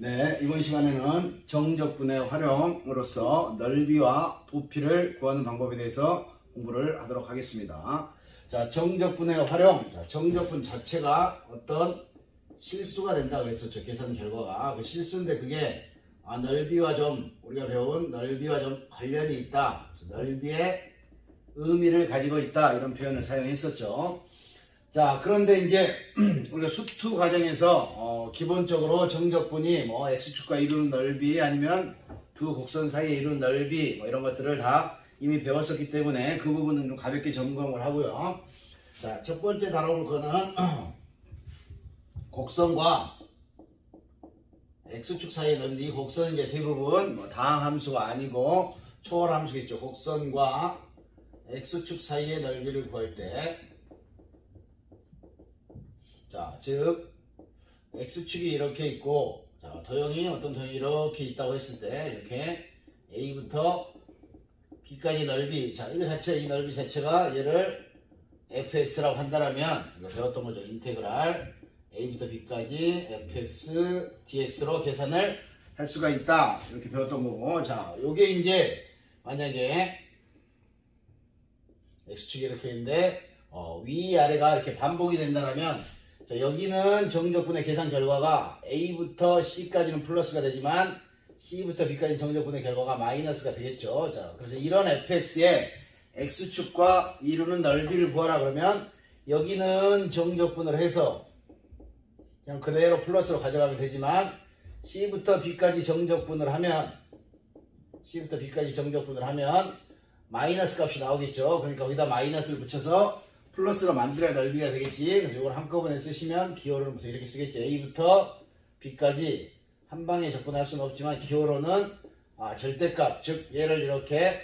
네, 이번 시간에는 정적분의 활용으로서 넓이와 부피를 구하는 방법에 대해서 공부를 하도록 하겠습니다. 자, 정적분의 활용. 자, 정적분 자체가 어떤 실수가 된다 그랬었죠. 계산 결과가. 그 실수인데 그게 아, 넓이와 좀 우리가 배운 넓이와 좀 관련이 있다. 넓이의 의미를 가지고 있다. 이런 표현을 사용했었죠. 자, 그런데 이제 우리가 수투 과정에서 어, 기본적으로 정적분이 뭐 x축과 이루는 넓이 아니면 두 곡선 사이에 이루는 넓이 뭐 이런 것들을 다 이미 배웠었기 때문에 그 부분은 좀 가볍게 점검을 하고요. 자, 첫 번째 다뤄볼 거는 곡선과 x축 사이의 넓이, 곡선은 이제 대부분 뭐 다항 함수가 아니고 초월 함수겠죠. 곡선과 x축 사이의 넓이를 구할 때 자, 즉 x축이 이렇게 있고 자, 도형이 어떤 도형이 이렇게 있다고 했을 때 이렇게 a부터 b까지 넓이 자, 이거 자체 이 넓이 자체가 얘를 fx라고 한다면 이거 배웠던 거죠. 인테그랄 a부터 b까지 fx dx로 계산을 할 수가 있다. 이렇게 배웠던 거고. 자, 요게 이제 만약에 x축이 이렇게 있는데 어, 위 아래가 이렇게 반복이 된다면 자, 여기는 정적분의 계산 결과가 A부터 C까지는 플러스가 되지만 C부터 B까지 정적분의 결과가 마이너스가 되겠죠. 자, 그래서 이런 fx의 x축과 이루는 넓이를 구하라 그러면 여기는 정적분을 해서 그냥 그대로 플러스로 가져가면 되지만 C부터 B까지 정적분을 하면 C부터 B까지 정적분을 하면 마이너스 값이 나오겠죠. 그러니까 거기다 마이너스를 붙여서 플러스로 만들어야 넓이가 되겠지. 그래서 이걸 한꺼번에 쓰시면 기호로부터 이렇게 쓰겠지. A부터 B까지 한 방에 접근할 수는 없지만 기호로는 아, 절대값, 즉 얘를 이렇게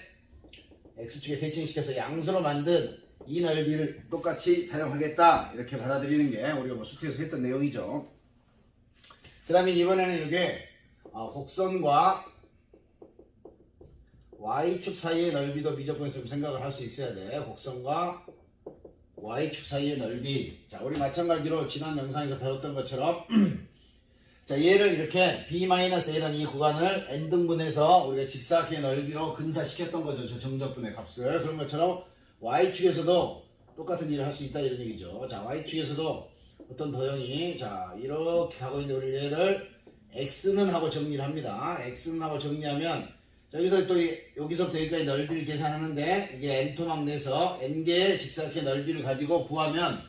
x축에 대칭시켜서 양수로 만든 이 넓이를 똑같이 사용하겠다 이렇게 받아들이는 게 우리가 뭐 수트에서 했던 내용이죠. 그 다음에 이번에는 이게 아, 곡선과 y축 사이의 넓이도 미적분에 좀 생각을 할 수 있어야 돼. 곡선과 y축 사이의 넓이. 자, 우리 마찬가지로 지난 영상에서 배웠던 것처럼 자, 얘를 이렇게 b-a라는 이 구간을 n등분해서 우리가 직사각형의 넓이로 근사시켰던 거죠. 저 정적분의 값을. 그런 것처럼 y축에서도 똑같은 일을 할 수 있다 이런 얘기죠. 자, y축에서도 어떤 도형이 자, 이렇게 가고 있는데 우리 얘를 x는 하고 정리를 합니다. x는 하고 정리하면 여기서 또 이- 여기서부터 여기까지 넓이를 계산하는데 이게 n토막 내서 n개의 직사각형의 넓이를 가지고 구하면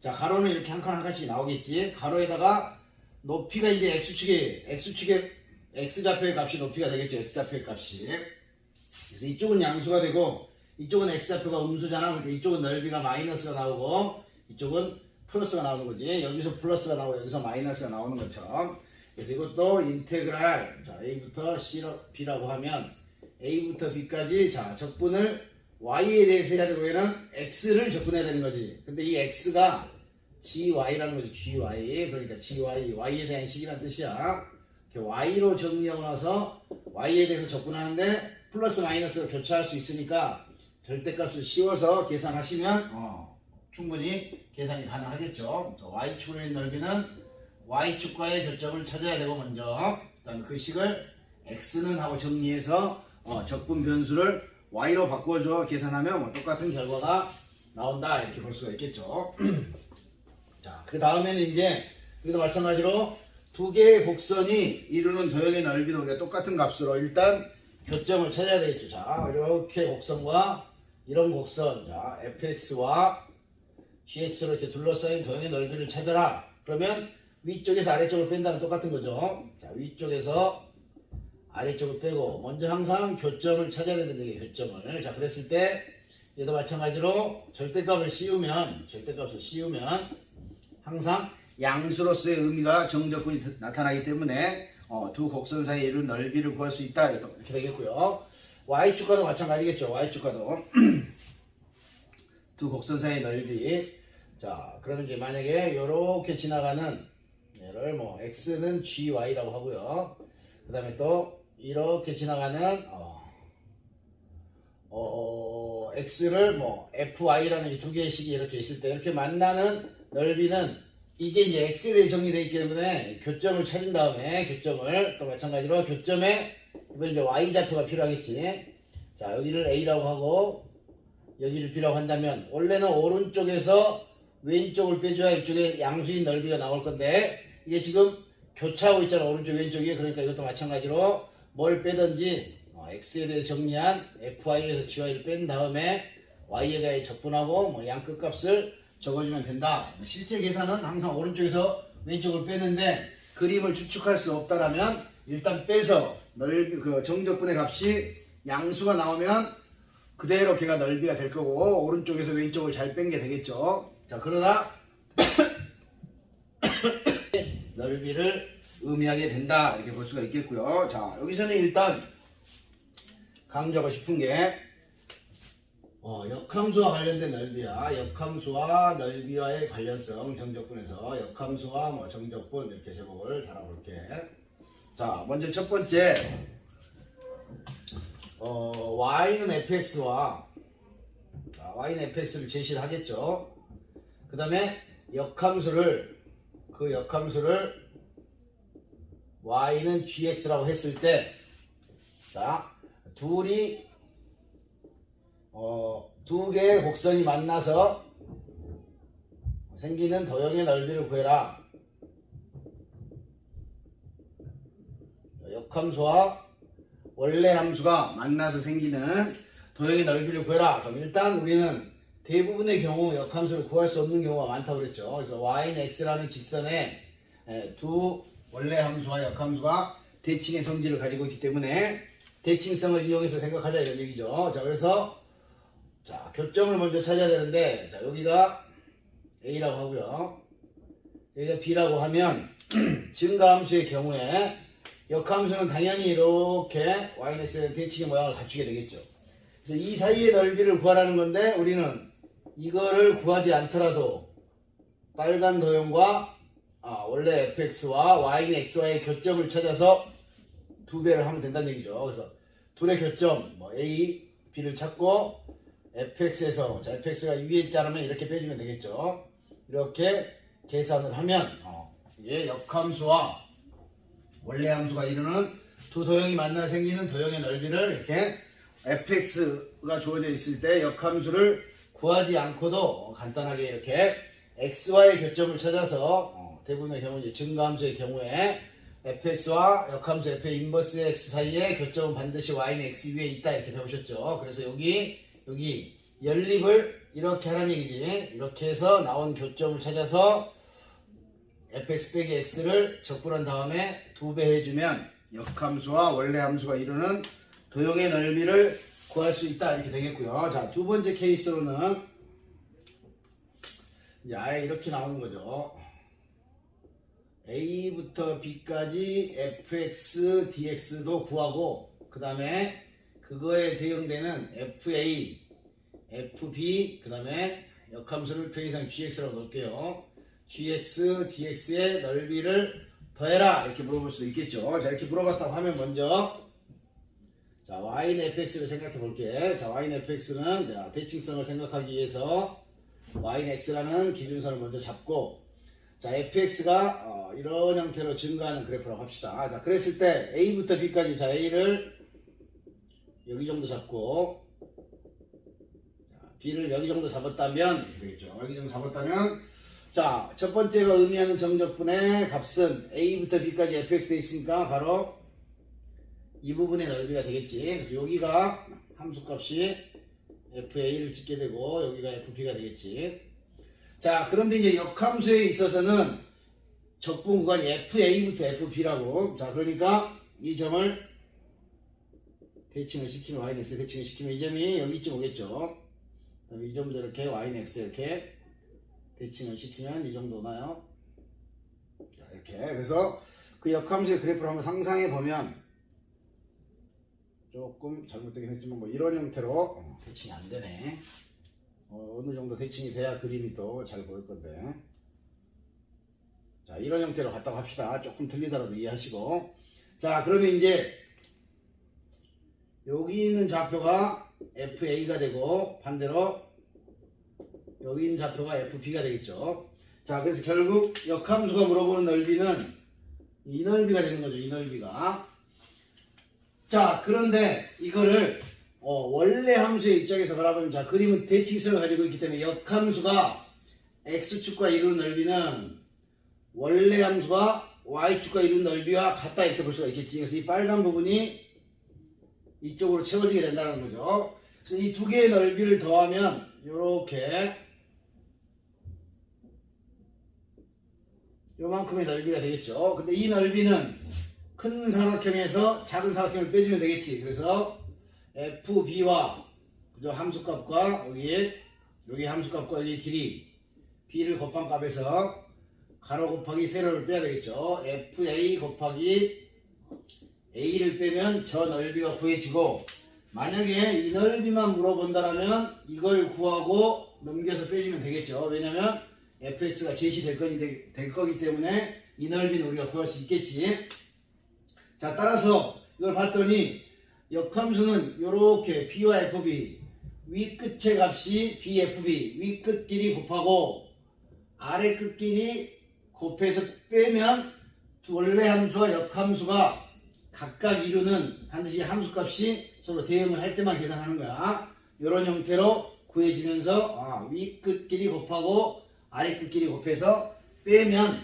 자 가로는 이렇게 한 칸 한 칸씩 나오겠지. 가로에다가 높이가 이제 x축이 x축의 x좌표의 값이 높이가 되겠죠. x좌표의 값이. 그래서 이쪽은 양수가 되고 이쪽은 x좌표가 음수잖아. 그러니까 이쪽은 넓이가 마이너스가 나오고 이쪽은 플러스가 나오는 거지. 여기서 플러스가 나오고 여기서 마이너스가 나오는 것처럼 그래서 이것도 인테그랄. 자 a부터 C로, b라고 하면 a부터 b까지 자 적분을 y에 대해서 해야 되고 얘는 x를 적분해야 되는 거지. 근데 이 x가 gy라는 거지 gy 그러니까 gy y에 대한 식이라는 뜻이야. y로 정리하고 나서 y에 대해서 적분하는데 플러스 마이너스가 교차할 수 있으니까 절대값을 씌워서 계산하시면 어, 충분히 계산이 가능하겠죠. y축의 넓이는 y축과의 교점을 찾아야 되고 먼저 그다음 그 식을 x는 하고 정리해서 어, 적분 변수를 y로 바꿔줘 계산하면 뭐 똑같은 결과가 나온다 이렇게 볼 수가 있겠죠. 자, 그 다음에는 이제 여기도 마찬가지로 두 개의 곡선이 이루는 도형의 넓이도 우리가 똑같은 값으로 일단 교점을 찾아야 되겠죠. 자, 이렇게 곡선과 이런 곡선, 자, fx와 gx로 이렇게 둘러싸인 도형의 넓이를 찾아라. 그러면 위쪽에서 아래쪽을 뺀다는 똑같은 거죠. 자, 위쪽에서 아래쪽을 빼고 먼저 항상 교점을 찾아야 되는 게 교점을. 자, 그랬을 때 얘도 마찬가지로 절대값을 씌우면 절대값을 씌우면 항상 양수로서의 의미가 정적분이 드- 나타나기 때문에 어, 두 곡선 사이에 이룬 넓이를 구할 수 있다 이렇게 되겠고요. y축과도 마찬가지겠죠. y축과도 두 곡선 사이의 넓이. 자, 그러면 이제 만약에 이렇게 지나가는 얘를 뭐 x는 gy라고 하고요. 그 다음에 또 이렇게 지나가는 어, 어, x를 뭐 fy라는 이두 개의 식이 이렇게 있을 때 이렇게 만나는 넓이는 이게 이제 x에 대해 정리되어 있기 때문에 교점을 찾은 다음에 교점을 또 마찬가지로 교점에 이번 이제 y 좌표가 필요하겠지. 자 여기를 a라고 하고 여기를 b라고 한다면 원래는 오른쪽에서 왼쪽을 빼줘야 이쪽에 양수인 넓이가 나올 건데 이게 지금 교차하고 있잖아 오른쪽 왼쪽이 그러니까 이것도 마찬가지로 뭘 빼든지 어, x에 대해 정리한 fy에서 gy를 뺀 다음에 y에 적분하고 뭐 양 끝 값을 적어주면 된다. 실제 계산은 항상 오른쪽에서 왼쪽을 빼는데 그림을 추측할 수 없다라면 일단 빼서 넓이 그 정적분의 값이 양수가 나오면 그대로 걔가 넓이가 될 거고 오른쪽에서 왼쪽을 잘 뺀 게 되겠죠. 자 그러나 넓이를 의미하게 된다 이렇게 볼 수가 있겠고요. 자 여기서는 일단 강조하고 싶은 게 어, 역함수와 관련된 넓이야. 역함수와 넓이와의 관련성 정적분에서 역함수와 뭐 정적분 이렇게 제목을 달아볼게. 자, 먼저 첫 번째 어, y는 fx와 자, y는 fx를 제시를 하겠죠. 그 다음에 역함수를 그 역함수를 y는 gx라고 했을 때 자, 둘이 어, 두 개의 곡선이 만나서 생기는 도형의 넓이를 구해라. 역함수와 원래 함수가 만나서 생기는 도형의 넓이를 구해라. 그럼 일단 우리는 대부분의 경우 역함수를 구할 수 없는 경우가 많다고 그랬죠. 그래서 y는 x라는 직선에 에, 두 원래 함수와 역함수가 대칭의 성질을 가지고 있기 때문에 대칭성을 이용해서 생각하자 이런 얘기죠. 자, 그래서 자, 교점을 먼저 찾아야 되는데, 자, 여기가 A라고 하고요. 여기가 B라고 하면, 증가함수의 경우에, 역함수는 당연히 이렇게 x에 대한 대칭의 모양을 갖추게 되겠죠. 그래서 이 사이의 넓이를 구하라는 건데, 우리는 이거를 구하지 않더라도, 빨간 도형과, 아, 원래 fx와 y는 x와의 교점을 찾아서 두 배를 하면 된다는 얘기죠. 그래서 둘의 교점, 뭐 A, B를 찾고, fx에서 자 fx가 위에 있다면 이렇게 빼주면 되겠죠. 이렇게 계산을 하면 어, 이게 역함수와 원래 함수가 이루는 두 도형이 만나 생기는 도형의 넓이를 이렇게 fx가 주어져 있을 때 역함수를 구하지 않고도 간단하게 이렇게 x와의 교점을 찾아서 어, 대부분의 경우 이제 증가함수의 경우에 fx와 역함수 f의 인버스 x 사이의 교점은 반드시 y는 x 위에 있다 이렇게 배우셨죠. 그래서 여기 여기 연립을 이렇게 하라는 얘기지. 이렇게 해서 나온 교점을 찾아서 fx 빼기 x를 적분한 다음에 두 배 해주면 역함수와 원래 함수가 이루는 도형의 넓이를 구할 수 있다 이렇게 되겠고요. 자, 두 번째 케이스로는 아예 이렇게 나오는 거죠. a부터 b까지 fx dx도 구하고 그 다음에 그거에 대응되는 fa fb 그 다음에 역함수를 편의상 gx라고 넣을게요. gx, dx의 넓이를 더해라 이렇게 물어볼 수도 있겠죠. 자 이렇게 물어봤다고 하면 먼저 자 y는 fx를 생각해 볼게. 자 y는 fx는 자, 대칭성을 생각하기 위해서 y는 x라는 기준선을 먼저 잡고 자 fx가 어, 이런 형태로 증가하는 그래프라고 합시다. 자 그랬을 때 a부터 b까지 자 a를 여기 정도 잡고 B를 여기 정도 잡았다면 되겠죠. 여기 정도 잡았다면 자, 첫 번째가 의미하는 정적분의 값은 A부터 B까지 fx 돼 있으니까 바로 이 부분의 넓이가 되겠지. 그래서 여기가 함수값이 fa를 찍게 되고 여기가 fp가 되겠지. 자, 그런데 이제 역함수에 있어서는 적분 구간이 fa부터 fp라고. 자, 그러니까 이 점을 대칭을 시키면 y는 x 대칭을 시키면 이 점이 여기쯤 오겠죠. 이 점도 이렇게 y는 x 이렇게 대칭을 시키면 이 정도 나요. 자, 이렇게 그래서 그 역함수의 그래프를 한번 상상해 보면 조금 잘못되긴 했지만 뭐 이런 형태로 어, 대칭이 안 되네. 어, 느 정도 대칭이 돼야 그림이 또 잘 보일 건데. 자, 이런 형태로 갔다고 합시다. 조금 틀리더라도 이해하시고. 자, 그러면 이제 여기 있는 좌표가 FA가 되고 반대로 여기 있는 좌표가 FB가 되겠죠. 자, 그래서 결국 역함수가 물어보는 넓이는 이 넓이가 되는 거죠. 이 넓이가. 자, 그런데 이거를 어, 원래 함수의 입장에서 바라보면 자, 그림은 대칭성을 가지고 있기 때문에 역함수가 x축과 이루는 넓이는 원래 함수가 y축과 이루는 넓이와 같다 이렇게 볼 수가 있겠지. 그래서 이 빨간 부분이 이쪽으로 채워지게 된다는 거죠. 그래서 이 두 개의 넓이를 더하면 이렇게 요만큼의 넓이가 되겠죠. 근데 이 넓이는 큰 사각형에서 작은 사각형을 빼주면 되겠지. 그래서 FB와 그죠? 함수값과 여기 여기 함수값과 여기 길이 B를 곱한 값에서 가로 곱하기 세로를 빼야 되겠죠. FA 곱하기 A를 빼면 저 넓이가 구해지고 만약에 이 넓이만 물어본다면 이걸 구하고 넘겨서 빼주면 되겠죠. 왜냐면 fx가 제시될 거기, 될 거기 때문에 이 넓이는 우리가 구할 수 있겠지. 자, 따라서 이걸 봤더니 역함수는 이렇게 b와 fb 위 끝의 값이 bfb 위 끝끼리 곱하고 아래 끝끼리 곱해서 빼면 원래 함수와 역함수가 각각 이루는 반드시 함수값이 서로 대응을 할 때만 계산하는 거야. 이런 형태로 구해지면서 아, 위 끝끼리 곱하고 아래 끝끼리 곱해서 빼면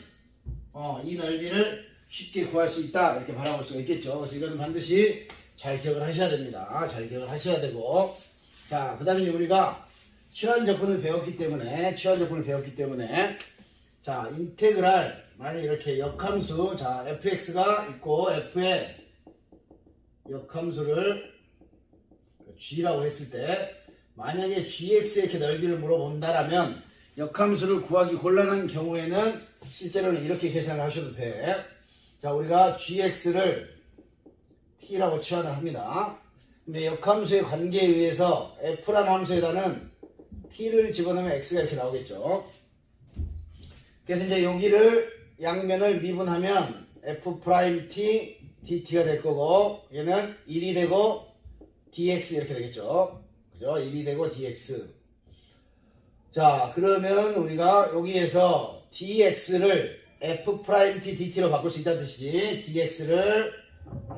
어, 이 넓이를 쉽게 구할 수 있다 이렇게 바라볼 수가 있겠죠. 그래서 이거는 반드시 잘 기억을 하셔야 됩니다. 잘 기억을 하셔야 되고 자 그 다음에 우리가 취한 적분을 배웠기 때문에 취한 적분을 배웠기 때문에 자 인테그랄 만약 이렇게 역함수 자 fx가 있고 f의 역함수를 g라고 했을 때 만약에 gx의 이렇게 넓이를 물어본다라면 역함수를 구하기 곤란한 경우에는 실제로는 이렇게 계산을 하셔도 돼. 자, 우리가 gx를 t라고 치환을 합니다. 근데 역함수의 관계에 의해서 f라는 함수에다는 t를 집어넣으면 x가 이렇게 나오겠죠. 그래서 이제 여기를 양면을 미분하면 f 프라임 t dt가 될 거고 얘는 1이 되고 dx 이렇게 되겠죠. 그죠? 1이 되고 dx. 자, 그러면 우리가 여기에서 dx를 f 프라임 t dt로 바꿀 수 있다는 뜻이지. dx를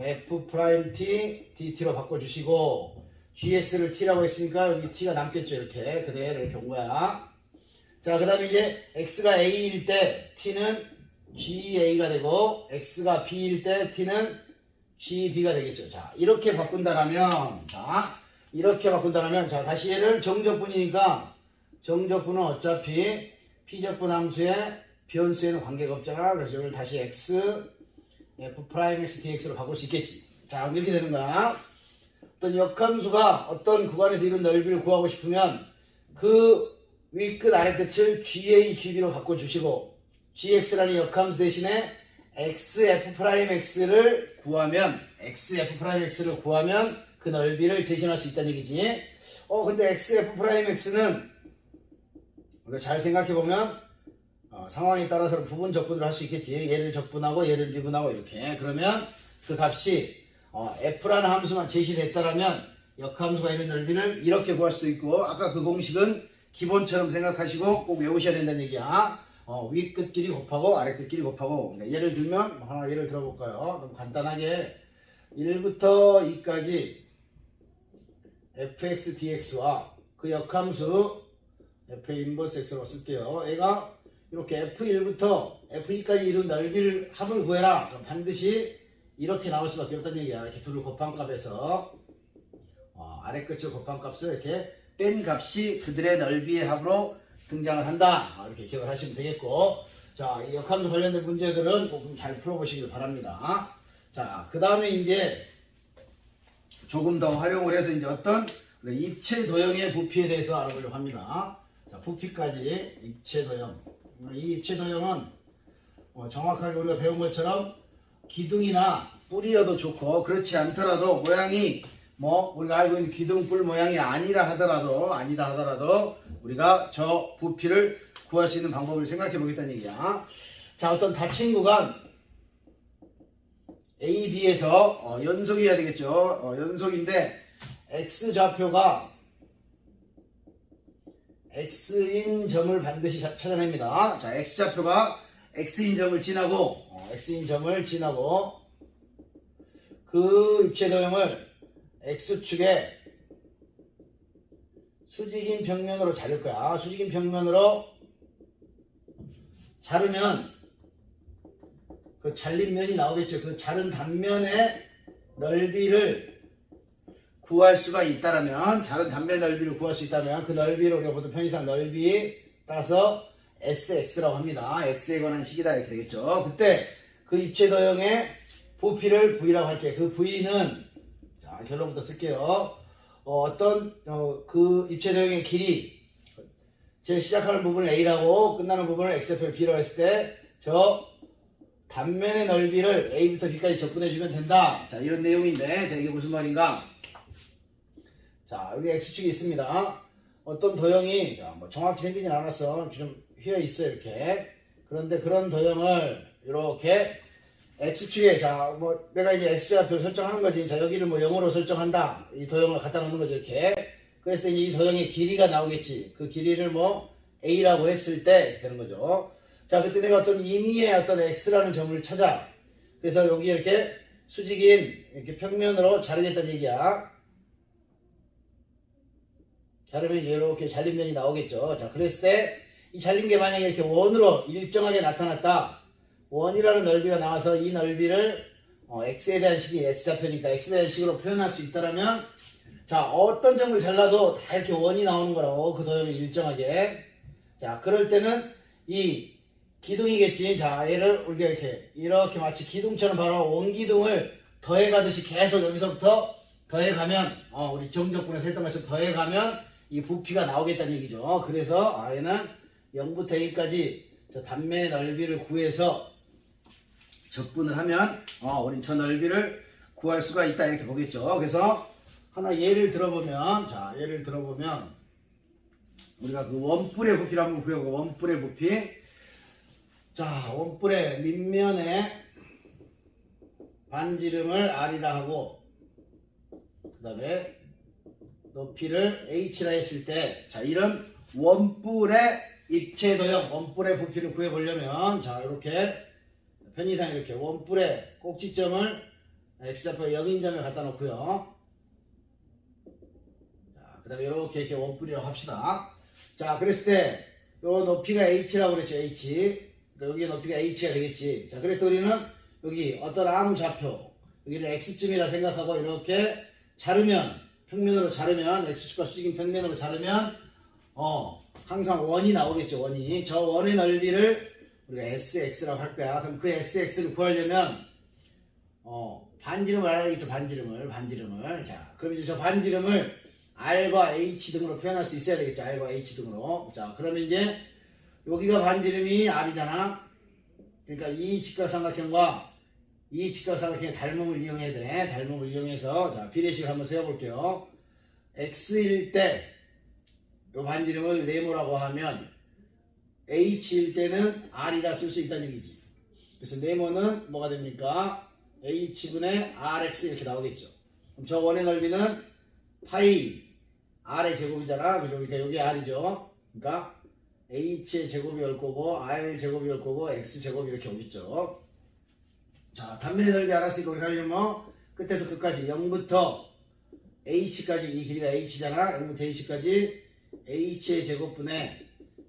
f 프라임 t dt로 바꿔주시고 gx를 t라고 했으니까 여기 t가 남겠죠. 이렇게 그대로 이렇게 온 거야. 자, 그 다음에 이제 x가 a일 때 t는 ga가 되고 x가 b일 때 t는 gb가 되겠죠. 자, 이렇게 바꾼다라면 자, 이렇게 바꾼다라면 자, 다시 얘를 정적분이니까 정적분은 어차피 p적분 함수의 변수에는 관계가 없잖아. 그래서 이걸 다시 x f 프라임 x dx로 바꿀 수 있겠지. 자, 이렇게 되는 거야. 어떤 역함수가 어떤 구간에서 이런 넓이를 구하고 싶으면 그 위끝 아래 끝을 GA, GB로 바꿔주시고 GX라는 역함수 대신에 XF 프라임 X를 구하면 XF 프라임 X를 구하면 그 넓이를 대신할 수 있다는 얘기지. 어 근데 XF 프라임 X는 잘 생각해 보면 어, 상황에 따라서 부분 적분을 할 수 있겠지. 얘를 적분하고 얘를 미분하고 이렇게 그러면 그 값이 어, F라는 함수만 제시됐다라면 역함수가 있는 넓이를 이렇게 구할 수도 있고 아까 그 공식은 기본처럼 생각하시고 꼭 외우셔야 된다는 얘기야. 어, 위 끝끼리 곱하고 아래 끝끼리 곱하고 그러니까 예를 들면 뭐 하나 예를 들어볼까요? 너무 간단하게 1부터 2까지 fx dx와 그 역함수 f의 인버스 x라고 쓸게요. 얘가 이렇게 f1부터 f2까지 이룬 넓이를 합을 구해라. 그럼 반드시 이렇게 나올 수밖에 없다는 얘기야. 이렇게 둘을 곱한 값에서 어, 아래 끝을 곱한 값을 이렇게 뺀 값이 그들의 넓이의 합으로 등장을 한다. 아, 이렇게 기억을 하시면 되겠고. 자, 이 역함수 관련된 문제들은 꼭잘 풀어보시길 바랍니다. 자, 그 다음에 이제 조금 더 활용을 해서 이제 어떤 그 입체 도형의 부피에 대해서 알아보려고 합니다. 자, 부피까지 입체 도형. 이 입체 도형은 어, 정확하게 우리가 배운 것처럼 기둥이나 뿌리여도 좋고 그렇지 않더라도 모양이 뭐 우리가 알고 있는 기둥뿔 모양이 아니라 하더라도 아니다 하더라도 우리가 저 부피를 구할 수 있는 방법을 생각해 보겠다는 얘기야. 자 어떤 닫힌 구간 A, B에서 어, 연속이어야 되겠죠. 어, 연속인데 x 좌표가 x인 점을 반드시 자- 찾아냅니다. 자, x좌표가 x인 점을 지나고 어, x인 점을 지나고 그 입체 도형을 x축에 수직인 평면으로 자를 거야. 수직인 평면으로 자르면 그 잘린 면이 나오겠죠. 그 자른 단면의 넓이를 구할 수가 있다라면 자른 단면 넓이를 구할 수 있다면 그 넓이를 우리가 보통 편의상 넓이 따서 SX라고 합니다. X에 관한 식이다 이렇게 되겠죠. 그때 그 입체 도형의 부피를 V라고 할게요. 그 V는 자, 결론부터 쓸게요. 어, 떤그 입체 도형의 길이 제 시작하는 부분을 A라고 끝나는 부분을 X표 B라고 했을 때 저 단면의 넓이를 A부터 B까지 접근해 주면 된다. 자, 이런 내용인데 자, 이게 무슨 말인가? 자, 여기 X축이 있습니다. 어떤 도형이 자, 뭐 정확히 생기진 않았어. 좀 휘어 있어 이렇게. 그런데 그런 도형을 이렇게 X축에 자, 뭐 내가 이제 X좌표 설정하는 거지. 자, 여기를 뭐 0으로 설정한다. 이 도형을 갖다 놓는 거죠, 이렇게. 그랬을 때 이 도형의 길이가 나오겠지. 그 길이를 뭐 A라고 했을 때 되는 거죠. 자, 그때 내가 어떤 임의의 어떤 X라는 점을 찾아. 그래서 여기 이렇게 수직인 이렇게 평면으로 자르겠다는 얘기야. 자르면 이렇게 잘린 면이 나오겠죠. 자, 그랬을 때 이 잘린 게 만약에 이렇게 원으로 일정하게 나타났다. 원이라는 넓이가 나와서 이 넓이를 어, x에 대한 식이 x좌표니까 x에 대한 식으로 표현할 수 있다라면 자 어떤 점을 잘라도 다 이렇게 원이 나오는 거라고 그 도형이 일정하게 자 그럴 때는 이 기둥이겠지 자 얘를 우리가 이렇게 이렇게 마치 기둥처럼 바로 원기둥을 더해가듯이 계속 여기서부터 더해가면 어, 우리 정적분에서 했던 것처럼 더해가면 이 부피가 나오겠다는 얘기죠 그래서 아 얘는 0부터 A까지 저 단면의 넓이를 구해서 적분을 하면 어, 우린 저 넓이를 구할 수가 있다 이렇게 보겠죠. 그래서 하나 예를 들어보면 자 예를 들어보면 우리가 그 원뿔의 부피를 한번 구해보고 원뿔의 부피 자 원뿔의 밑면에 반지름을 R이라 하고 그 다음에 높이를 H라 했을 때 자 이런 원뿔의 입체 도형 원뿔의 부피를 구해보려면 자 이렇게 편의상 이렇게 원뿔의 꼭지점을 x좌표 0인점에 갖다 놓고요. 자, 그 다음에 이렇게 이렇게 원뿔이라고 합시다. 자, 그랬을 때, 요 높이가 h라고 그랬죠, h. 그러니까 여기 높이가 h가 되겠지. 자, 그래서 우리는 여기 어떤 아무 좌표, 여기를 x쯤이라 생각하고 이렇게 자르면, 평면으로 자르면, x축과 수직인 평면으로 자르면, 어, 항상 원이 나오겠죠, 원이. 저 원의 넓이를 우리가 SX라고 할 거야. 그럼 그 SX를 구하려면, 어, 반지름을 알아야겠죠, 반지름을, 반지름을. 자, 그럼 이제 저 반지름을 R과 H 등으로 표현할 수 있어야 되겠죠, R과 H 등으로. 자, 그러면 이제 여기가 반지름이 R이잖아. 그러니까 이 직각삼각형과 이 직각삼각형의 닮음을 이용해야 돼. 닮음을 이용해서, 자, 비례식 한번 세워볼게요. X일 때, 요 반지름을 네모라고 하면 H일 때는 R이라 쓸 수 있다는 얘기지. 그래서 네모는 뭐가 됩니까? H분의 RX 이렇게 나오겠죠. 그럼 저 원의 넓이는 파이 R의 제곱이잖아. 그죠? 그러니까 여기 R이죠. 그러니까 H의 제곱이 올 거고 R 제곱이 올 거고 X 제곱이 이렇게 오겠죠. 자, 단면의 넓이 알았으니까 우리가 하려면 뭐 끝에서 끝까지 0부터 H까지 이 길이가 H잖아. 0부터 H까지 H의 제곱분의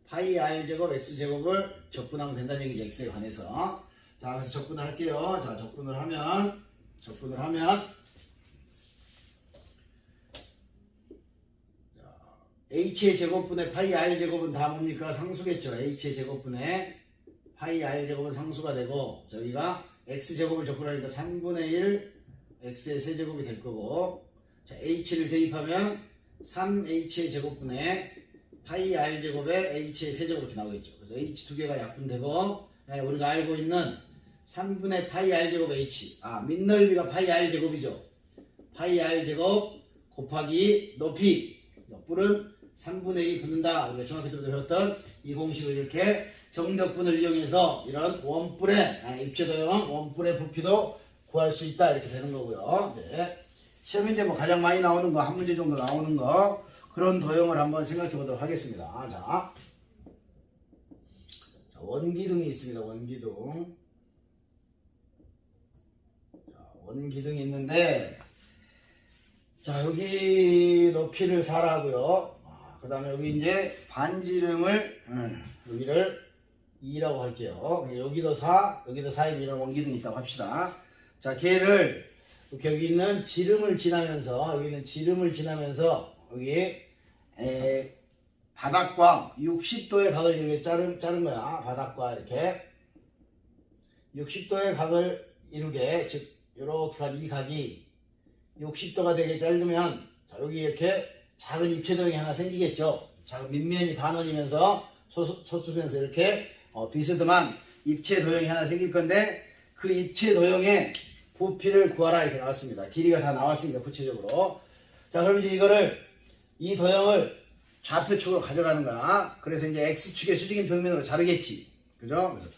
파이 R 제곱 X 제곱을 적분하면 된다는 얘기죠. X에 관해서. 자, 그래서 적분을 할게요. 자, 적분을 하면, 적분을 하면, 자, H의 제곱분의 파이 R 제곱은 다 뭡니까? 상수겠죠. H의 제곱분의 파이 R 제곱은 상수가 되고, 저기가 X 제곱을 적분하니까 3분의 1 X의 세제곱이 될 거고, 자, H를 대입하면 3H의 제곱분의 파이 R 제곱에 H의 세제곱 이렇게 나오겠죠. 그래서 H 두 개가 약분되고 예, 우리가 알고 있는 3분의 파이 R 제곱 H 아 밑넓이가 파이 R 제곱이죠. 파이 R 제곱 곱하기 높이 뿔은 3분의 1이 붙는다. 우리가 때부터 배웠던 이 공식을 이렇게 정적분을 이용해서 이런 원뿔의 아, 입체도형 원뿔의 부피도 구할 수 있다 이렇게 되는 거고요. 네. 시험에 이제 뭐 가장 많이 나오는 거 한 문제 정도 나오는 거 그런 도형을 한번 생각해 보도록 하겠습니다. 자, 자, 원기둥이 있습니다. 원기둥. 자, 원기둥이 있는데, 자, 여기 높이를 4라고요. 그 다음에 여기 이제 반지름을, 음, 여기를 2라고 할게요. 여기도 4, 여기도 4인 이런 원기둥이 있다고 합시다. 자, 걔를 이렇게 여기 있는 지름을 지나면서 여기 있는 지름을 지나면서 여기 에, 바닥과 60도의 각을 이렇게 자른, 자른 거야. 바닥과 이렇게 60도의 각을 이루게 즉 이렇게 한 이 각이 60도가 되게 자르면 자, 여기 이렇게 작은 입체도형이 하나 생기겠죠. 작은 밑면이 반원이면서 소수, 소수면서 이렇게 어, 비스듬한 입체 도형이 하나 생길 건데 그 입체 도형의 부피를 구하라 이렇게 나왔습니다. 길이가 다 나왔습니다. 구체적으로. 자, 그럼 이제 이거를 이 도형을 좌표축으로 가져가는 거야. 그래서 이제 x축의 수직인 평면으로 자르겠지. 그죠? 그래서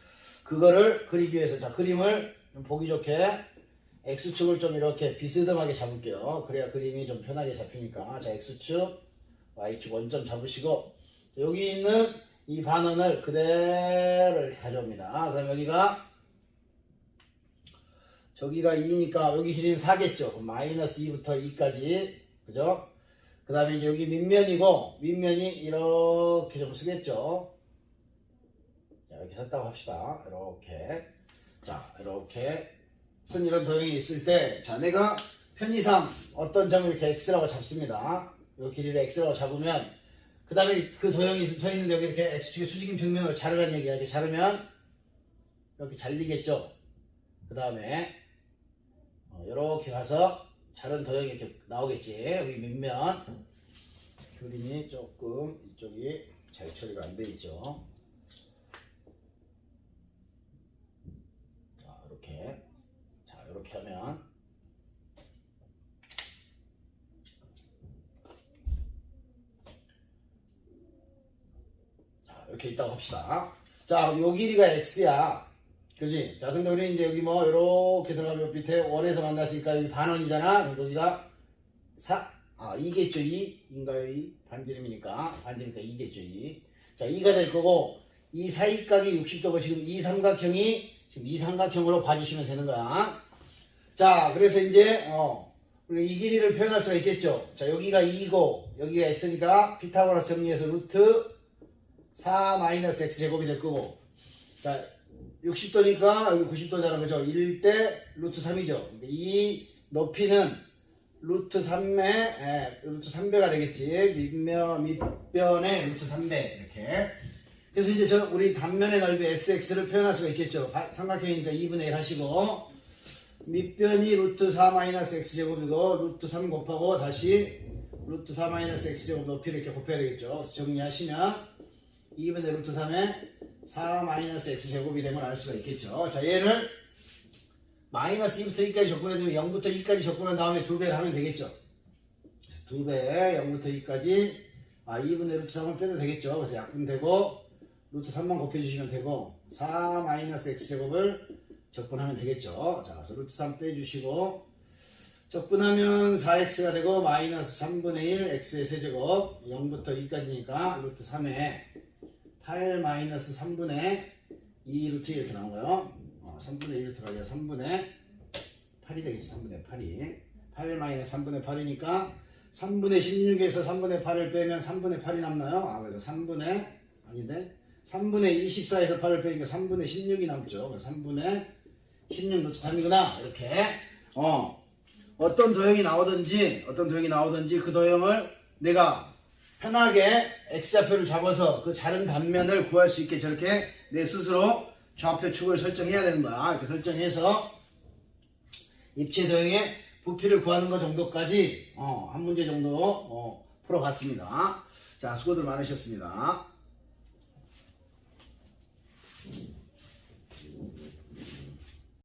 그거를 그리기 위해서 자, 그림을 좀 보기 좋게 x축을 좀 이렇게 비스듬하게 잡을게요. 그래야 그림이 좀 편하게 잡히니까. 자, x축, y축 원점 잡으시고 여기 있는 이 반원을 그대로 가져옵니다. 그럼 여기가 저기가 2니까 여기 길이는 4겠죠. 그럼 마이너스 2부터 2까지. 그죠? 그 다음에 이제 여기 밑면이고, 윗면이 이렇게 좀 쓰겠죠. 자, 이렇게 썼다고 합시다. 이렇게. 자, 이렇게 쓴 이런 도형이 있을 때, 자, 내가 편의상 어떤 점을 이렇게 x라고 잡습니다. 이 길이를 x라고 잡으면, 그 다음에 그 도형이 서 있는데 여기 이렇게 x축의 수직인 평면으로 자르라는 얘기야. 이렇게 자르면, 이렇게 잘리겠죠. 그 다음에, 이렇게 가서 자른 도형이 이렇게 나오겠지. 여기 밑면 그림이 조금 이쪽이 잘 처리가 안 돼 있죠. 자, 이렇게. 자, 이렇게 하면 자, 이렇게 있다고 합시다. 자, 요 길이가 x야. 그지? 자, 근데 우리 이제 여기 뭐, 이렇게 들어가면 밑에 원에서 만났으니까 여기 반원이잖아. 여기가 4, 아, 2겠죠, 2? 인가요, 2? 반지름이니까. 반지름이니까 2겠죠, 2. 자, 2가 될 거고, 이 사이각이 60도고 지금 이 삼각형이 지금 이 삼각형으로 봐주시면 되는 거야. 자, 그래서 이제, 어, 우리 이 길이를 표현할 수가 있겠죠. 자, 여기가 2고, 여기가 x니까 피타고라스 정리해서 루트 4 마이너스 x제곱이 될 거고, 자, 60도니까 여기 90도잖아 그죠? 1대 루트 3이죠. 이 높이는 루트 3배, 예, 루트 3배가 되겠지. 밑면, 밑변의 루트 3배 이렇게. 그래서 이제 저 우리 단면의 넓이 SX를 표현할 수가 있겠죠. 바- 삼각형이니까 2분의 1 하시고 밑변이 루트 4 마이너스 X 제곱이고 루트 3 곱하고 다시 루트 4 마이너스 X 제곱 높이를 이렇게 곱해야 되겠죠. 정리하시면 2분의 루트 3에 4 마이너스 x 제곱이 되면 알 수가 있겠죠. 자, 얘를 마이너스 2부터 2까지 접근해주면 0부터 2까지 접근한 다음에 두 배를 하면 되겠죠. 그래서 두 배, 0부터 2까지 아, 2분의 루트 3을 빼도 되겠죠. 그래서 약분되고 루트 3만 곱해주시면 되고 4 마이너스 x 제곱을 적분하면 되겠죠. 자, 그래서 루트 3 빼주시고 적분하면 4x가 되고 마이너스 3분의 1 x의 세제곱 0부터 2까지니까 루트 3에 8 마이너스 3분의 2 루트 이렇게 나온 거예요. 어, 3분의 1 루트가 아니라 3분의 8이 되겠죠. 3분의 8이. 8 마이너스 3분의 8이니까 3분의 16에서 3분의 8을 빼면 3분의 8이 남나요? 아, 그래서 3분의, 아닌데? 3분의 24에서 8을 빼니까 3분의 16이 남죠. 그래서 3분의 16 루트 3이구나. 이렇게. 어. 어떤 도형이 나오든지, 어떤 도형이 나오든지 그 도형을 내가 편하게 x좌표를 잡아서 그 자른 단면을 구할 수 있게 저렇게 내 스스로 좌표축을 설정해야 되는 거야. 이렇게 설정해서 입체 도형의 부피를 구하는 것 정도까지 어, 한 문제 정도 어, 풀어봤습니다. 자, 수고들 많으셨습니다.